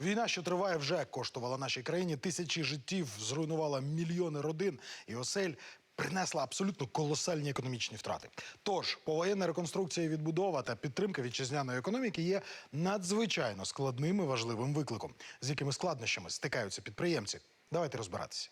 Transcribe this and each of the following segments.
Війна, що триває, вже коштувала нашій країні тисячі життів, зруйнувала мільйони родин і осель. Принесла абсолютно колосальні економічні втрати. Тож повоєнна реконструкція і відбудова та підтримка вітчизняної економіки є надзвичайно складним і важливим викликом, з якими складнощами стикаються підприємці. Давайте розбиратися.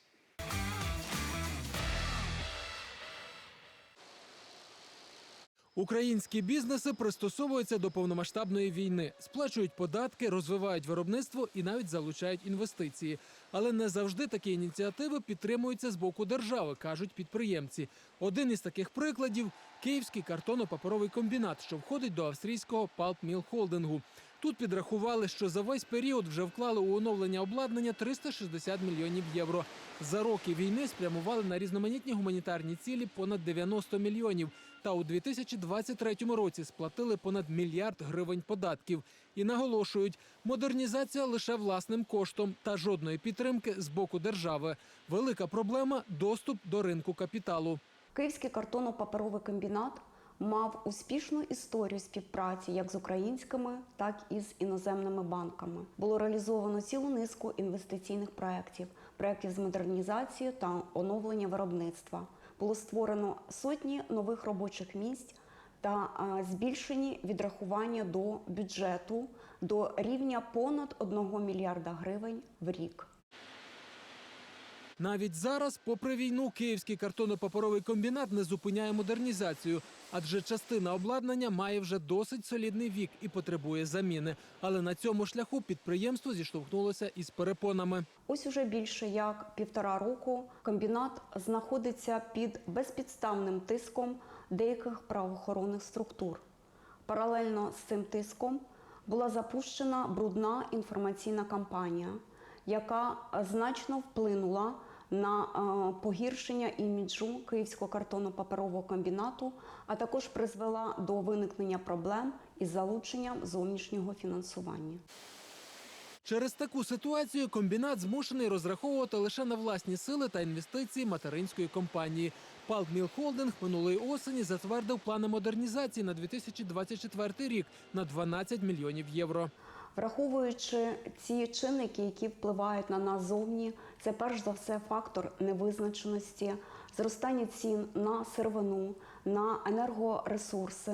Українські бізнеси пристосовуються до повномасштабної війни, сплачують податки, розвивають виробництво і навіть залучають інвестиції. Але не завжди такі ініціативи підтримуються з боку держави, кажуть підприємці. Один із таких прикладів київський картонно-паперовий комбінат, що входить до австрійського Pulp Mill Холдингу. Тут підрахували, що за весь період вже вклали у оновлення обладнання 360 мільйонів євро. За роки війни спрямували на різноманітні гуманітарні цілі понад 90 мільйонів. Та у 2023 році сплатили понад мільярд гривень податків. І наголошують, модернізація лише власним коштом та жодної підтримки з боку держави. Велика проблема доступ до ринку капіталу. Київський картонно-паперовий комбінат мав успішну історію співпраці як з українськими, так і з іноземними банками. Було реалізовано цілу низку інвестиційних проєктів, проєктів з модернізації та оновлення виробництва. Було створено сотні нових робочих місць та збільшені відрахування до бюджету до рівня понад 1 мільярда гривень в рік. Навіть зараз, попри війну, київський картонно-паперовий комбінат не зупиняє модернізацію, адже частина обладнання має вже досить солідний вік і потребує заміни. Але на цьому шляху підприємство зіштовхнулося із перепонами. Ось уже більше як півтора року комбінат знаходиться під безпідставним тиском деяких правоохоронних структур. Паралельно з цим тиском була запущена брудна інформаційна кампанія, яка значно вплинула на е, погіршення іміджу Київського картонно-паперового комбінату, а також призвела до виникнення проблем із залученням зовнішнього фінансування. Через таку ситуацію комбінат змушений розраховувати лише на власні сили та інвестиції материнської компанії. Палкміл Холдинг минулої осені затвердив плани модернізації на 2024 рік на 12 мільйонів євро. Враховуючи ці чинники, які впливають на нас зовні, це перш за все фактор невизначеності, зростання цін на сировину, на енергоресурси,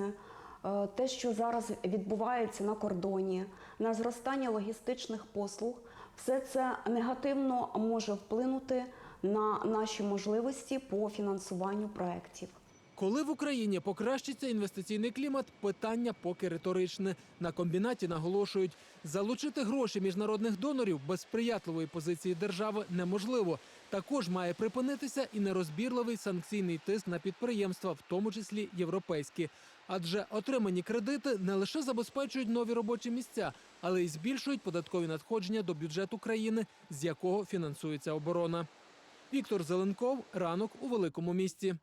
е, те, що зараз відбувається на кордоні, на зростання логістичних послуг, все це негативно може вплинути на наші можливості по фінансуванню проєктів. Коли в Україні покращиться інвестиційний клімат, питання поки риторичне. На комбінаті наголошують, залучити гроші міжнародних донорів без сприятливої позиції держави неможливо. Також має припинитися і нерозбірливий санкційний тиск на підприємства, в тому числі європейські. Адже отримані кредити не лише забезпечують нові робочі місця, але й збільшують податкові надходження до бюджету країни, з якого фінансується оборона. Віктор Зеленков ранок у великому місті.